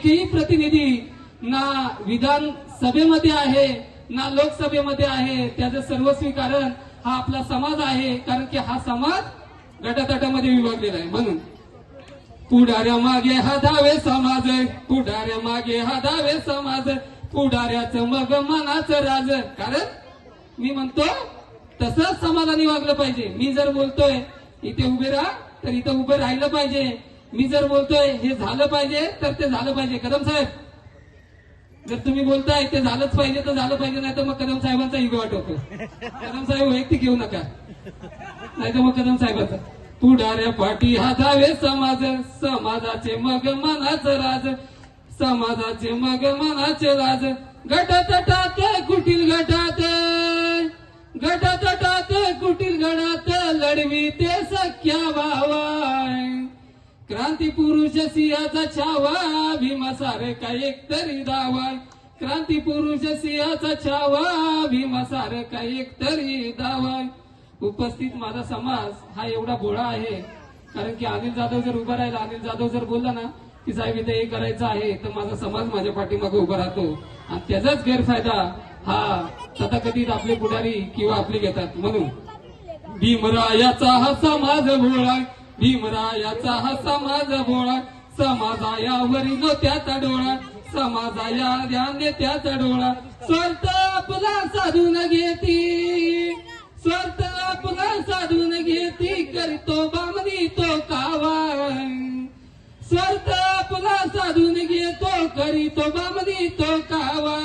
एकही प्रतिनिधी ना विधानसभेमध्ये आहे ना लोकसभेमध्ये आहे त्याचं सर्वस्वी कारण हा आपला समाज आहे कारण की हा समाज गटातटामध्ये विभागलेला आहे. म्हणून पुढाऱ्या मागे हा धावे समाज पुढाऱ्या मागे हा धावे समाज पुढाऱ्याचं मग मनाचं राज. कारण मी म्हणतो तसंच समाजाने वागलं पाहिजे. मी जर बोलतोय इथे उभे राहा तर इथं उभे राहिलं पाहिजे. मी जर बोलतोय हे झालं पाहिजे तर ते झालं पाहिजे. कदम साहेब जर तुम्ही बोलताय ते झालंच पाहिजे तर झालं पाहिजे नाही तर मग कदम साहेबांचा युग वाटवतो कदम साहेब वैयक्तिक घेऊ नका. नाही तर मग कदम साहेबांचा. पुढाऱ्या पाठी हातावे समाज समाजाचे मग मनाचं राज. समाजाचे मग मनाचे राज. गटात टाके कुटील गटात. गटात टाके कुटील गणात लढवी ते सख्या क्रांती पुरुष सिंहाचा छावा भीमा सारखा एक तरी दावा क्रांती पुरुष सिंहाचा छावा भीमा सारखा एक तरी दावा उपस्थित माझा समाज हा एवढा भोळा आहे. कारण की अनिल जाधव जर उभा राहिला अनिल जाधव जर बोलला ना की साहेब इथे हे करायचं आहे तर माझा समाज माझ्या पाठीमागे उभा राहतो. आणि त्याचाच गैरफायदा हा तथाकथित आपले पुढारी किंवा आपले घेतात. म्हणून भीमरायाचा हा समाज भोळा भीमरायाचा हा समाज भोळा समाजायावरी नो त्याचा डोळा समाजाया या नेत्याचा डोळा. स्वार्थ आपला साधून घेती स्वार्थ आपला साधून घेती करतो बामनी तो कावा स्वार्थ आपला साधून घेतो करीतो बामनी तो कावा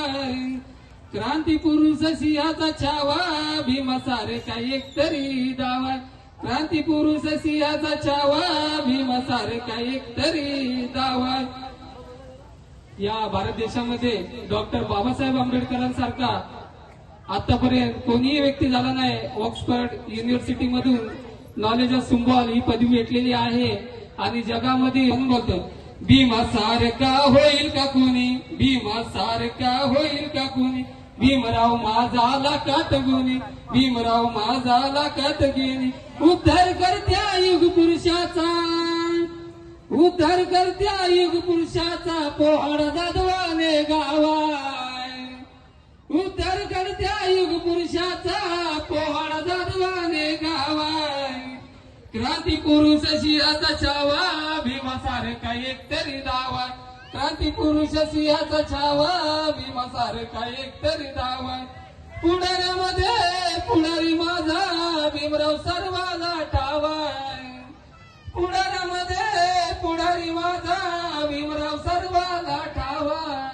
क्रांती पुरुष सिंहाचा छावा भीमसारे काय एक तरी दावा. क्रांती पुरुष सियाचा छावा भीमसारे काय एक तरी दावा. या भारत देशामध्ये डॉक्टर बाबासाहेब आंबेडकरांसारखा आतापर्यंत कोणीही व्यक्ती झाला नाही. ऑक्सफर्ड युनिव्हर्सिटी मधून नॉलेज ऑफ सिम्बॉल ही पदवी भेटलेली आहे. आणि जगामध्ये बोलतो भीमा सारखा होईल का कोणी? भीमा सारखा होईल का कोणी? भीमराव माझा लाकात गुणी भीमराव माझा लाकात गेली उद्धार करत्या युग पुरुषाचा. उद्धार करत्या युग पुरुषाचा पोहड जाधवाने गावाय. उद्धार करत्या युग पुरुषाचा पोहाडा दादवाने गावाय. क्रांती पुरुष शिराचा छावा भीमा सारखा एक तरी दावा. क्रांती पुरुष सिंहाचा छावा भीमा सारखा एक तरी दावा पुढाऱ्यामध्ये पुढारी माझा भीमराव सर्वाला ठावा. पुढाऱ्यामध्ये पुणारी माझा भीमराव सर्वाला ठावा.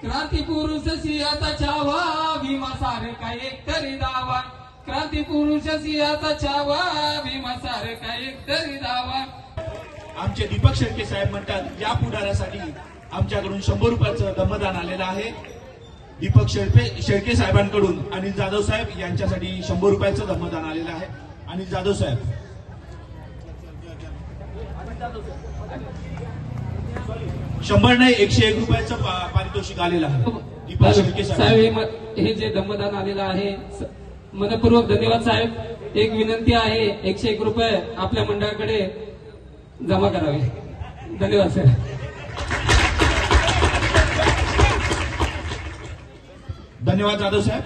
क्रांती पुरुष सिंहाचा छावा भीमा सारखा एक तरी धावा. क्रांती पुरुष सिंहाचा छावा भीमा सारखा एक तरी धावा. आमचे दीपक शेळके साहेब म्हणतात या पुढाऱ्यासाठी आमच्याकडून शंभर रुपयाचं दमदान आलेलं आहे. दीपक शेळके शेळके साहेबांकडून आणि जाधव साहेब यांच्यासाठी शंभर रुपयाचं दमदान आलेलं आहे. आणि जाधव साहेब. शंभर नाही एकशे एक रुपयाचं पारितोषिक आलेलं आहे. दीपक शेळके साहेब. हे हे जे दमदान आलेलं आहे मनपूर्वक धन्यवाद साहेब. एक विनंती आहे एकशे एक रुपये आपल्या मंडळाकडे जमा करावे. धन्यवाद साहेब धन्यवाद जाधव साहेब.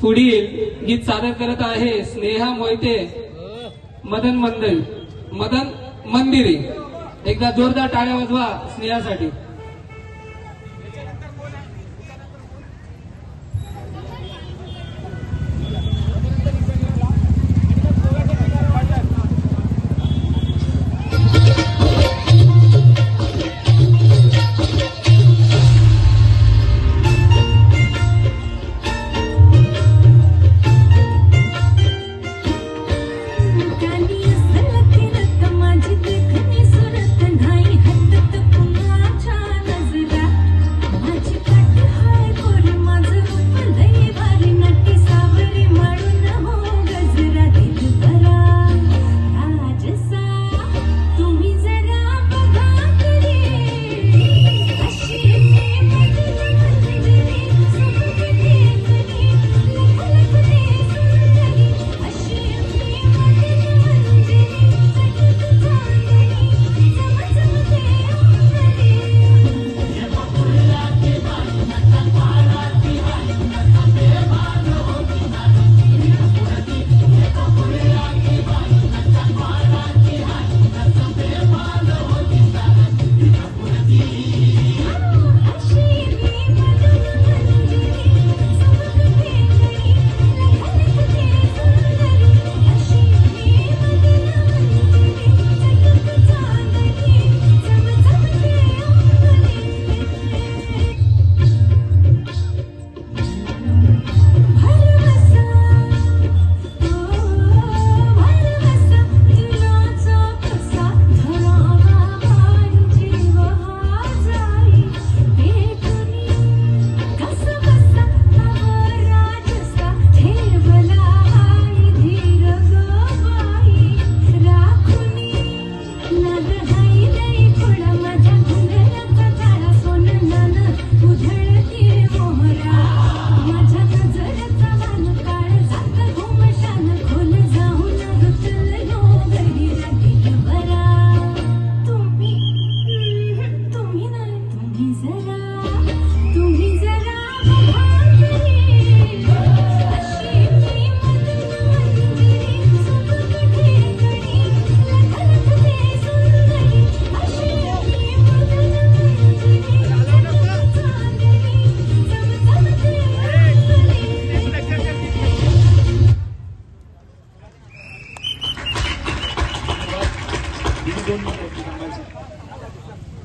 पुढील गीत सादर करत आहे स्नेहा मोहिते मदन मंदिर मदन मंदिरी. एकदा जोरदार टाळ्या वाजवा स्नेहासाठी.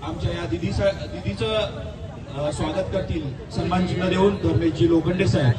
आमच्या या दिदीचं दिदीचं स्वागत करतील सन्मानचिन्ह देऊन धर्मेशजी लोखंडे साहेब.